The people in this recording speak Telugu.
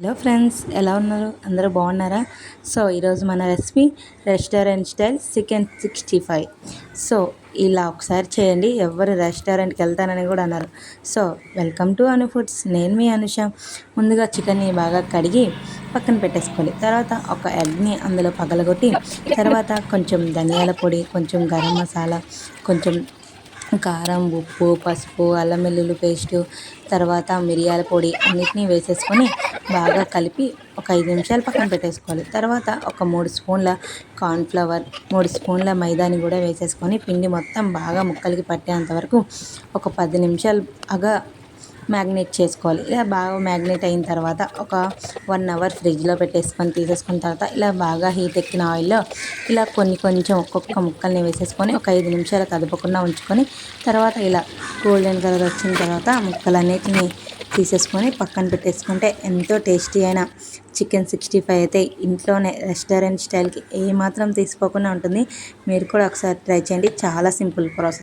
హలో ఫ్రెండ్స్ ఎలా ఉన్నారు? అందరూ బాగున్నారా? సో ఈరోజు మన recipe restaurant style chicken sixty five so ఇలా ఒకసారి చేయండి. ఎవరు రెస్టారెంట్కి వెళ్తానని కూడా అన్నారు. So welcome to Anu foods నేను మీ అనుష. ముందుగా చికెన్ని బాగా కడిగి పక్కన పెట్టేసుకోండి. తర్వాత ఒక ఎగ్ని అందులో పగలగొట్టి తర్వాత కొంచెం ధనియాల పొడి కొంచెం గరం మసాలా కొంచెం కారం ఉప్పు పసుపు అల్లం వెల్లుల్లి పేస్టు తర్వాత మిరియాల పొడి అన్నిటినీ వేసేసుకొని బాగా కలిపి ఒక ఐదు నిమిషాలు పక్కన పెట్టేసుకోవాలి. తర్వాత ఒక మూడు స్పూన్ల కార్న్ఫ్లవర్ మూడు స్పూన్ల మైదాని కూడా వేసేసుకొని పిండి మొత్తం బాగా ముక్కలకి పట్టేంత వరకు ఒక పది నిమిషాలు బాగా మ్యాగ్నేట్ చేసుకోవాలి. ఇలా బాగా మ్యాగ్నేట్ అయిన తర్వాత ఒక వన్ అవర్ ఫ్రిడ్జ్లో పెట్టేసుకొని తీసేసుకున్న తర్వాత ఇలా బాగా హీట్ ఎక్కిన ఆయిల్లో ఇలా కొన్ని కొంచెం ఒక్కొక్క ముక్కల్ని వేసేసుకొని ఒక ఐదు నిమిషాలు కదపకుండా ఉంచుకొని తర్వాత ఇలా గోల్డెన్ కలర్ వచ్చిన తర్వాత ముక్కలన్నిటిని తీసేసుకొని పక్కన పెట్టేసుకుంటే ఎంతో టేస్టీ అయిన చికెన్ సిక్స్టీ ఫైవ్ అయితే ఇంట్లోనే రెస్టారెంట్ స్టైల్కి ఏమాత్రం తీసుకోకుండా ఉంటుంది. మీరు కూడా ఒకసారి ట్రై చేయండి. చాలా సింపుల్ ప్రాసెస్.